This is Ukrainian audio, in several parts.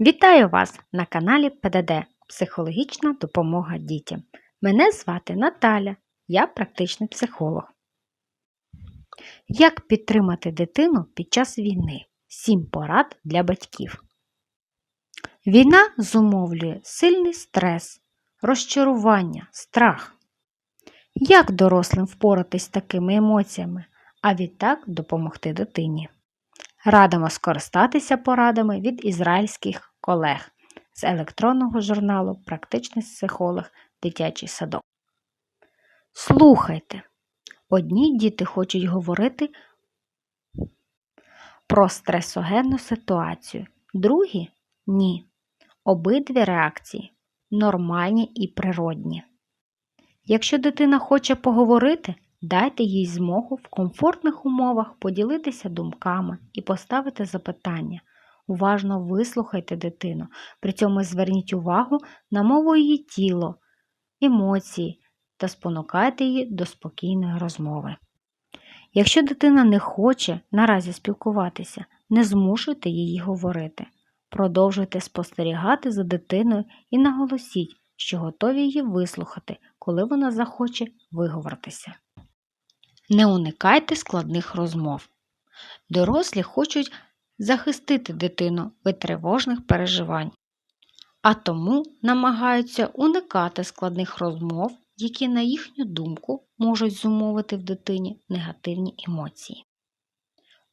Вітаю вас на каналі ПДД Психологічна допомога дітям. Мене звати Наталя, я практичний психолог. Як підтримати дитину під час війни? Сім порад для батьків. Війна зумовлює сильний стрес, розчарування, страх. Як дорослим впоратись з такими емоціями, а відтак допомогти дитині? Радимо скористатися порадами від ізраїльських колег з електронного журналу Практичний психолог Дитячий садок. Слухайте. Одні діти хочуть говорити про стресогенну ситуацію, другі ні. Обидві реакції нормальні і природні. Якщо дитина хоче поговорити, Дайте їй змогу в комфортних умовах поділитися думками і поставити запитання. Уважно вислухайте дитину, при цьому зверніть увагу на мову її тіла, емоції та спонукайте її до спокійної розмови. Якщо дитина не хоче наразі спілкуватися, не змушуйте її говорити. Продовжуйте спостерігати за дитиною і наголосіть, що готові її вислухати, коли вона захоче виговоритися. Не уникайте складних розмов. Дорослі хочуть захистити дитину від тривожних переживань, а тому намагаються уникати складних розмов, які, на їхню думку, можуть зумовити в дитині негативні емоції.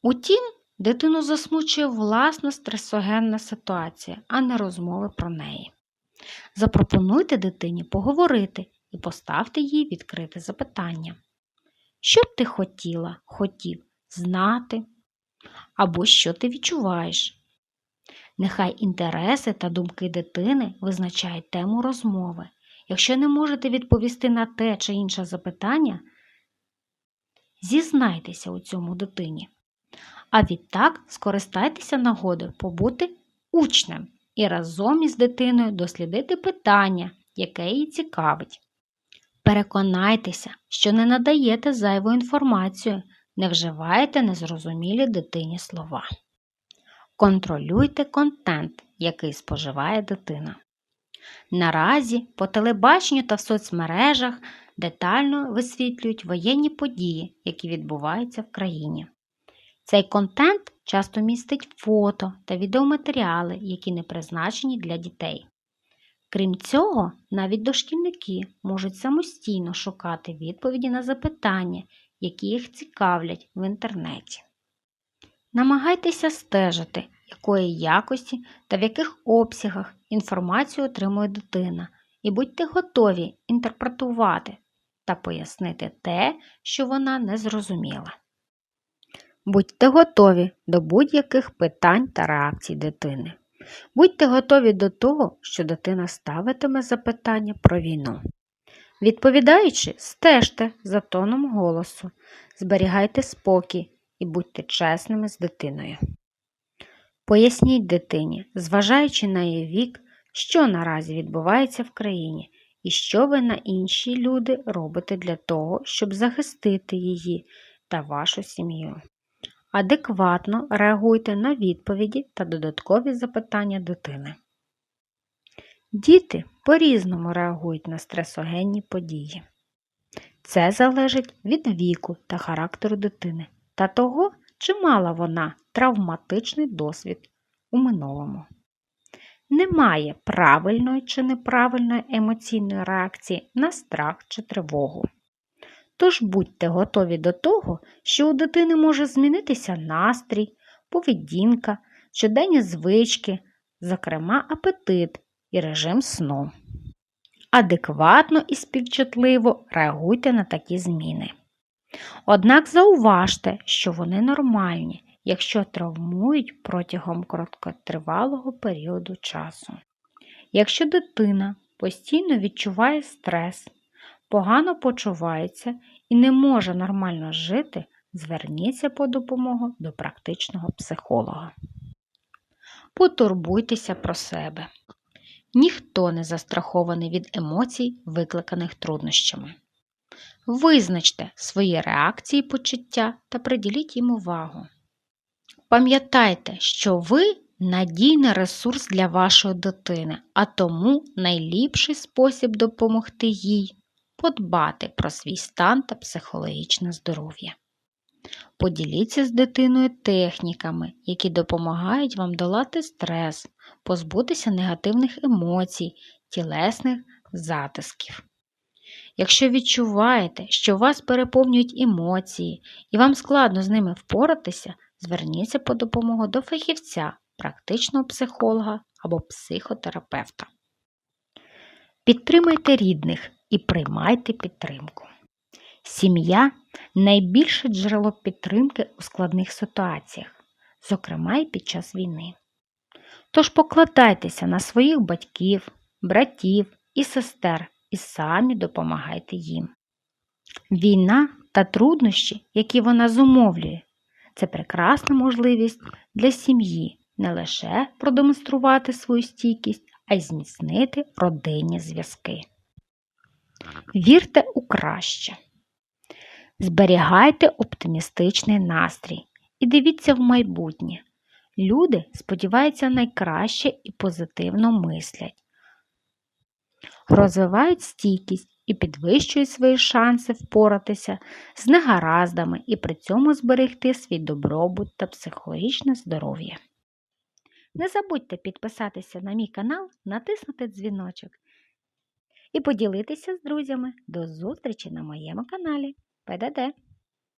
Утім, дитину засмучує власна стресогенна ситуація, а не розмови про неї. Запропонуйте дитині поговорити і поставте їй відкрите запитання. Що б ти хотіла, хотів знати? Або що ти відчуваєш? Нехай інтереси та думки дитини визначають тему розмови. Якщо не можете відповісти на те чи інше запитання, зізнайтеся у цьому дитині. А відтак скористайтеся нагодою побути учнем і разом із дитиною дослідити питання, яке її цікавить. Переконайтеся, що не надаєте зайву інформацію, не вживаєте незрозумілі дитині слова. Контролюйте контент, який споживає дитина. Наразі по телебаченню та в соцмережах детально висвітлюють воєнні події, які відбуваються в країні. Цей контент часто містить фото та відеоматеріали, які не призначені для дітей. Крім цього, навіть дошкільники можуть самостійно шукати відповіді на запитання, які їх цікавлять в інтернеті. Намагайтеся стежити, якої якості та в яких обсягах інформацію отримує дитина, і будьте готові інтерпретувати та пояснити те, що вона не зрозуміла. Будьте готові до будь-яких питань та реакцій дитини. Будьте готові до того, що дитина ставитиме запитання про війну. Відповідаючи, стежте за тоном голосу, зберігайте спокій і будьте чесними з дитиною. Поясніть дитині, зважаючи на її вік, що наразі відбувається в країні і що ви на інші люди робите для того, щоб захистити її та вашу сім'ю. Адекватно реагуйте на відповіді та додаткові запитання дитини. Діти по-різному реагують на стресогенні події. Це залежить від віку та характеру дитини та того, чи мала вона травматичний досвід у минулому. Немає правильної чи неправильної емоційної реакції на страх чи тривогу. Тож будьте готові до того, що у дитини може змінитися настрій, поведінка, щоденні звички, зокрема апетит і режим сну. Адекватно і співчутливо реагуйте на такі зміни. Однак зауважте, що вони нормальні, якщо травмують протягом короткотривалого періоду часу. Якщо дитина постійно відчуває стрес, погано почувається і не може нормально жити, зверніться по допомогу до практичного психолога. Потурбуйтеся про себе. Ніхто не застрахований від емоцій, викликаних труднощами. Визначте свої реакції почуття та приділіть їм увагу. Пам'ятайте, що ви надійний ресурс для вашої дитини, а тому найліпший спосіб допомогти їй подбати про свій стан та психологічне здоров'я. Поділіться з дитиною техніками, які допомагають вам долати стрес, позбутися негативних емоцій, тілесних затисків. Якщо відчуваєте, що вас переповнюють емоції і вам складно з ними впоратися, зверніться по допомогу до фахівця, практичного психолога або психотерапевта. Підтримайте рідних і приймайте підтримку. Сім'я найбільше джерело підтримки у складних ситуаціях, зокрема і під час війни. Тож покладайтеся на своїх батьків, братів і сестер і самі допомагайте їм. Війна та труднощі, які вона зумовлює, це прекрасна можливість для сім'ї не лише продемонструвати свою стійкість, а й зміцнити родинні зв'язки. Вірте у краще. Зберігайте оптимістичний настрій і дивіться в майбутнє. Люди сподіваються найкраще і позитивно мислять, розвивають стійкість і підвищують свої шанси впоратися з негараздами і при цьому зберегти свій добробут та психологічне здоров'я. Не забудьте підписатися на мій канал, натиснути дзвіночок і поділитися з друзями. До зустрічі на моєму каналі. ПДД!